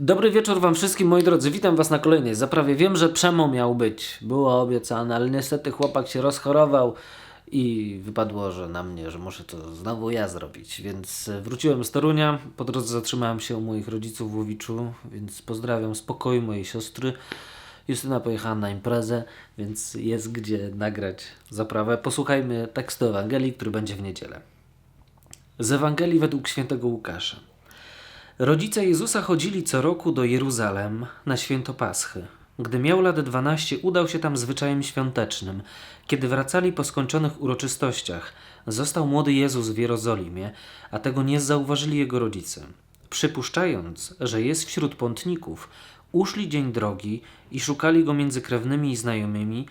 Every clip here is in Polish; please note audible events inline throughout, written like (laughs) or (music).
Dobry wieczór Wam wszystkim, moi drodzy. Witam Was na kolejnej zaprawie. Wiem, że Przemo miał być, było obiecane, ale niestety chłopak się rozchorował i wypadło, że na mnie, że muszę to znowu ja zrobić. Więc wróciłem z Torunia. Po drodze zatrzymałem się u moich rodziców w Łowiczu, więc pozdrawiam z pokoju mojej siostry. Justyna pojechała na imprezę, więc jest gdzie nagrać zaprawę. Posłuchajmy tekstu Ewangelii, który będzie w niedzielę. Z Ewangelii według świętego Łukasza. Rodzice Jezusa chodzili co roku do Jeruzalem na święto Paschy. Gdy miał lat 12, udał się tam zwyczajem świątecznym. Kiedy wracali po skończonych uroczystościach, został młody Jezus w Jerozolimie, a tego nie zauważyli jego rodzice. Przypuszczając, że jest wśród pątników, uszli dzień drogi i szukali go między krewnymi i znajomymi.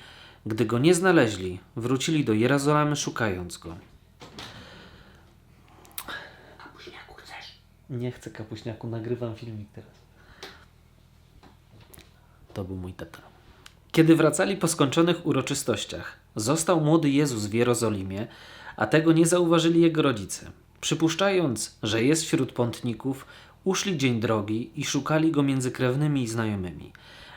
Gdy go nie znaleźli, wrócili do Jerozolimy szukając go. Kapuśniaku chcesz? Nie chcę kapuśniaku, nagrywam filmik teraz. To był mój tata. Kiedy wracali po skończonych uroczystościach, został młody Jezus w Jerozolimie, a tego nie zauważyli jego rodzice. Przypuszczając, że jest wśród pątników, uszli dzień drogi i szukali go między krewnymi i znajomymi.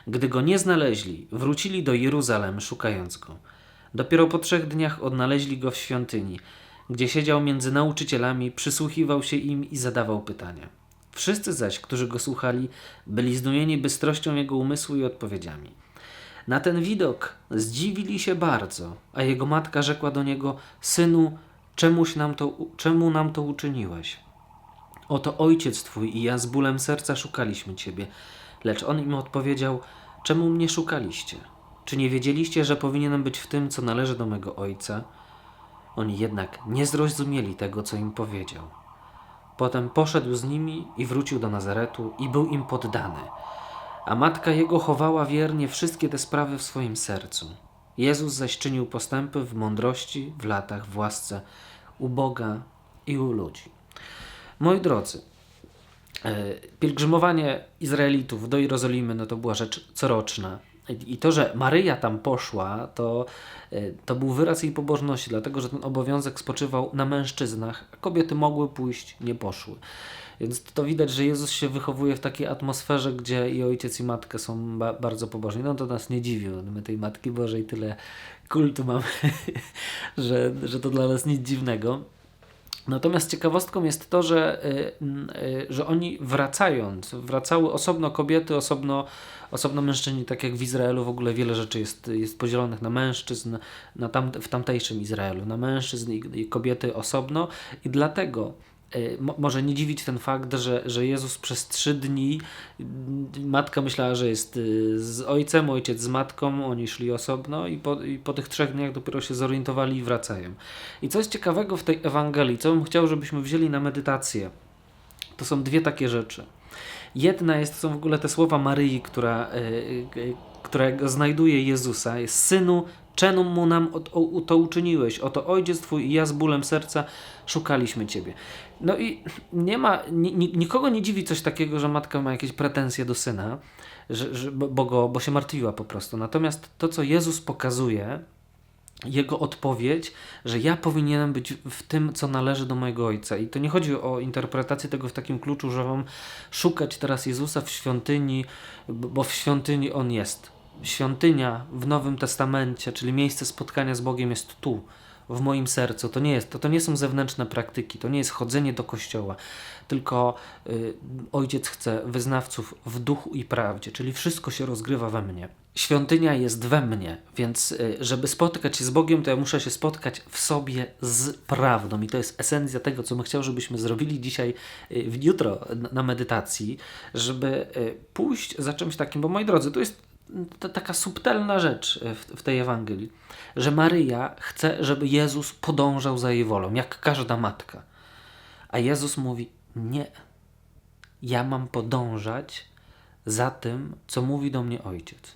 Gdy go nie znaleźli, wrócili do Jeruzalem szukając go. Dopiero po trzech dniach odnaleźli go w świątyni, gdzie siedział między nauczycielami, przysłuchiwał się im i zadawał pytania. Wszyscy zaś, którzy go słuchali, byli zdumieni bystrością jego umysłu i odpowiedziami. Na ten widok zdziwili się bardzo, a jego matka rzekła do niego: Synu, czemuś nam to, czemu nam to uczyniłeś? Oto ojciec twój i ja z bólem serca szukaliśmy ciebie. Lecz on im odpowiedział: Czemu mnie szukaliście? Czy nie wiedzieliście, że powinienem być w tym, co należy do mego ojca? Oni jednak nie zrozumieli tego, co im powiedział. Potem poszedł z nimi i wrócił do Nazaretu i był im poddany. A matka jego chowała wiernie wszystkie te sprawy w swoim sercu. Jezus zaś czynił postępy w mądrości, w latach, w łasce u Boga i u ludzi. Moi drodzy, e, pielgrzymowanie Izraelitów do Jerozolimy no to była rzecz coroczna. I to, że Maryja tam poszła, to, e, to był wyraz jej pobożności, dlatego że ten obowiązek spoczywał na mężczyznach, a kobiety mogły pójść, nie poszły. Więc to widać, że Jezus się wychowuje w takiej atmosferze, gdzie i ojciec i matka są ba bardzo pobożni. No to nas nie dziwi, my tej Matki Bożej tyle kultu mamy, (laughs) że, że to dla nas nic dziwnego. Natomiast ciekawostką jest to, że, y, y, że oni wracając, wracały osobno kobiety, osobno, osobno mężczyźni, tak jak w Izraelu w ogóle wiele rzeczy jest, jest podzielonych na mężczyzn, na tam, w tamtejszym Izraelu, na mężczyzn i, i kobiety osobno. I dlatego może nie dziwić ten fakt, że, że Jezus przez trzy dni, matka myślała, że jest z ojcem, ojciec z matką, oni szli osobno i po, i po tych trzech dniach dopiero się zorientowali i wracają. I co jest ciekawego w tej Ewangelii, co bym chciał, żebyśmy wzięli na medytację, to są dwie takie rzeczy. Jedna jest, to są w ogóle te słowa Maryi, która, yy, którego znajduje Jezusa, jest synu, czemu mu nam to uczyniłeś? Oto ojciec twój i ja z bólem serca szukaliśmy ciebie. No i nie ma, ni, nikogo nie dziwi coś takiego, że matka ma jakieś pretensje do syna, że, że, bo, go, bo się martwiła po prostu. Natomiast to, co Jezus pokazuje, jego odpowiedź, że ja powinienem być w tym, co należy do mojego ojca. I to nie chodzi o interpretację tego w takim kluczu, że mam szukać teraz Jezusa w świątyni, bo w świątyni on jest. Świątynia w Nowym Testamencie, czyli miejsce spotkania z Bogiem jest tu, w moim sercu. To nie, jest, to, to nie są zewnętrzne praktyki, to nie jest chodzenie do kościoła, tylko y, Ojciec chce wyznawców w duchu i prawdzie, czyli wszystko się rozgrywa we mnie. Świątynia jest we mnie, więc y, żeby spotkać się z Bogiem, to ja muszę się spotkać w sobie z prawdą. I to jest esencja tego, co my chciał, żebyśmy zrobili dzisiaj, y, jutro na medytacji, żeby y, pójść za czymś takim, bo moi drodzy, to jest to taka subtelna rzecz w, w tej Ewangelii, że Maryja chce, żeby Jezus podążał za jej wolą, jak każda matka. A Jezus mówi: Nie, ja mam podążać za tym, co mówi do mnie ojciec.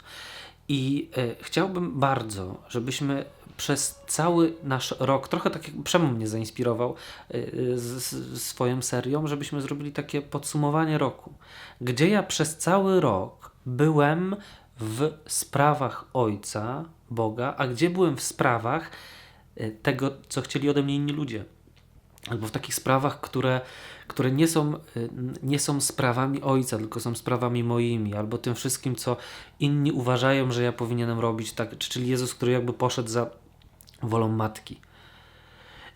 I y, chciałbym bardzo, żebyśmy przez cały nasz rok, trochę tak jak Przemo mnie zainspirował y, z, z swoją serią, żebyśmy zrobili takie podsumowanie roku, gdzie ja przez cały rok byłem w sprawach Ojca, Boga, a gdzie byłem w sprawach tego, co chcieli ode mnie inni ludzie. albo w takich sprawach, które, które nie, są, y, nie są sprawami ojca, tylko są sprawami moimi, albo tym wszystkim, co inni uważają, że ja powinienem robić, tak, czyli Jezus, który jakby poszedł za wolą matki.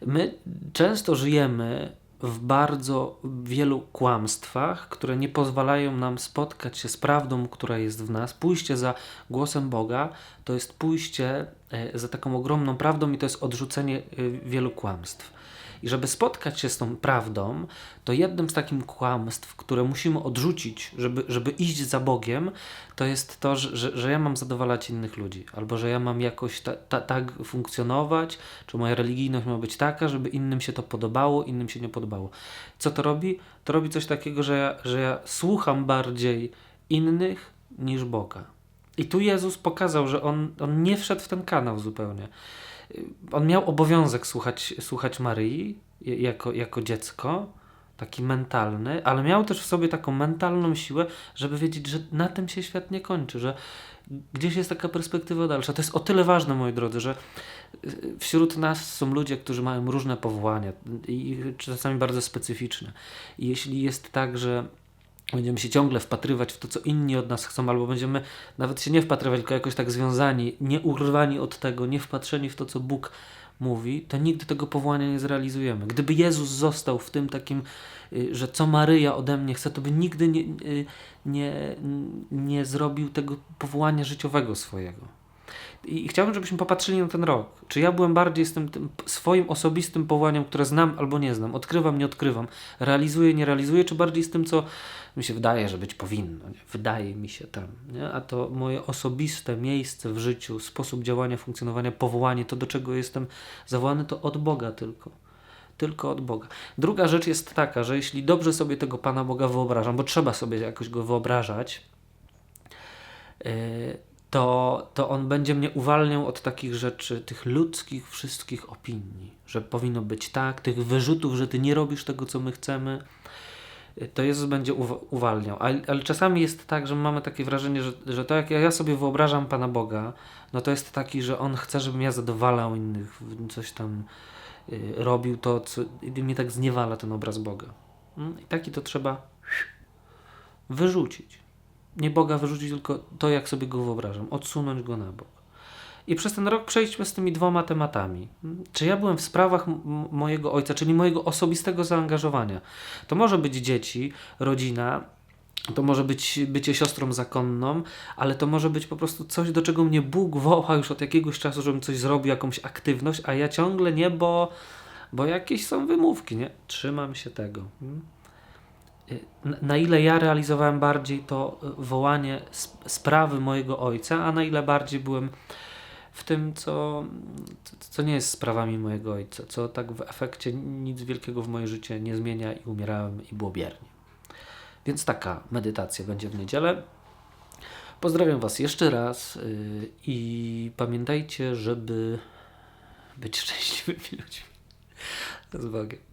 My często żyjemy w bardzo wielu kłamstwach, które nie pozwalają nam spotkać się z prawdą, która jest w nas. Pójście za głosem Boga to jest pójście e, za taką ogromną prawdą i to jest odrzucenie e, wielu kłamstw. I żeby spotkać się z tą prawdą, to jednym z takich kłamstw, które musimy odrzucić, żeby, żeby iść za Bogiem, to jest to, że, że, ja mam zadowalać innych ludzi, albo że ja mam jakoś ta, ta, tak funkcjonować, czy moja religijność ma być taka, żeby innym się to podobało, innym się nie podobało. Co to robi? To robi coś takiego, że ja, że ja słucham bardziej innych niż Boga. I tu Jezus pokazał, że on, on nie wszedł w ten kanał zupełnie on miał obowiązek słuchać, słuchać Maryi jako, jako dziecko, taki mentalny, ale miał też w sobie taką mentalną siłę, żeby wiedzieć, że na tym się świat nie kończy, że gdzieś jest taka perspektywa dalsza. To jest o tyle ważne, moi drodzy, że y, wśród nas są ludzie, którzy mają różne powołania i czasami bardzo specyficzne. I jeśli jest tak, że będziemy się ciągle wpatrywać w to, co inni od nas chcą, albo będziemy nawet się nie wpatrywać, tylko jakoś tak związani, nie urwani od tego, nie wpatrzeni w to, co Bóg mówi, to nigdy tego powołania nie zrealizujemy. Gdyby Jezus został w tym takim, y, że co Maryja ode mnie chce, to by nigdy nie, y, nie, nie zrobił tego powołania życiowego swojego. I chciałbym, żebyśmy popatrzyli na ten rok. Czy ja byłem bardziej z tym, tym, swoim osobistym powołaniem, które znam albo nie znam, odkrywam, nie odkrywam, realizuję, nie realizuję, czy bardziej z tym, co mi się wydaje, że być powinno. Nie? Wydaje mi się tam. Nie? A to moje osobiste miejsce w życiu, sposób działania, funkcjonowania, powołanie, to do czego jestem zawołany, to od Boga tylko tylko od Boga. Druga rzecz jest taka, że jeśli dobrze sobie tego Pana Boga wyobrażam, bo trzeba sobie jakoś go wyobrażać, yy, to, to on będzie mnie uwalniał od takich rzeczy, tych ludzkich wszystkich opinii, że powinno być tak, tych wyrzutów, że ty nie robisz tego, co my chcemy. To Jezus będzie uwalniał. Ale, ale czasami jest tak, że mamy takie wrażenie, że, że to jak ja sobie wyobrażam Pana Boga, no to jest taki, że On chce, żebym ja zadowalał innych, coś tam y, robił to, co i mnie tak zniewala ten obraz Boga. Mm, I taki to trzeba wyrzucić nie Boga wyrzucić, tylko to, jak sobie go wyobrażam, odsunąć go na bok. I przez ten rok przejdźmy z tymi dwoma tematami. Czy ja byłem w sprawach mojego ojca, czyli mojego osobistego zaangażowania? To może być dzieci, rodzina, to może być bycie siostrą zakonną, ale to może być po prostu coś, do czego mnie Bóg woła już od jakiegoś czasu, żebym coś zrobił, jakąś aktywność, a ja ciągle nie, bo, bo jakieś są wymówki, nie? Trzymam się tego. Na ile ja realizowałem bardziej to e, wołanie sprawy mojego ojca, a na ile bardziej byłem w tym, co, co nie jest sprawami mojego ojca, co tak w efekcie nic wielkiego w moje życie nie zmienia i umierałem i było biernie. Więc taka medytacja będzie w niedzielę. Pozdrawiam Was jeszcze raz yy, i pamiętajcie, żeby być szczęśliwymi ludźmi. (laughs) Z Bogiem.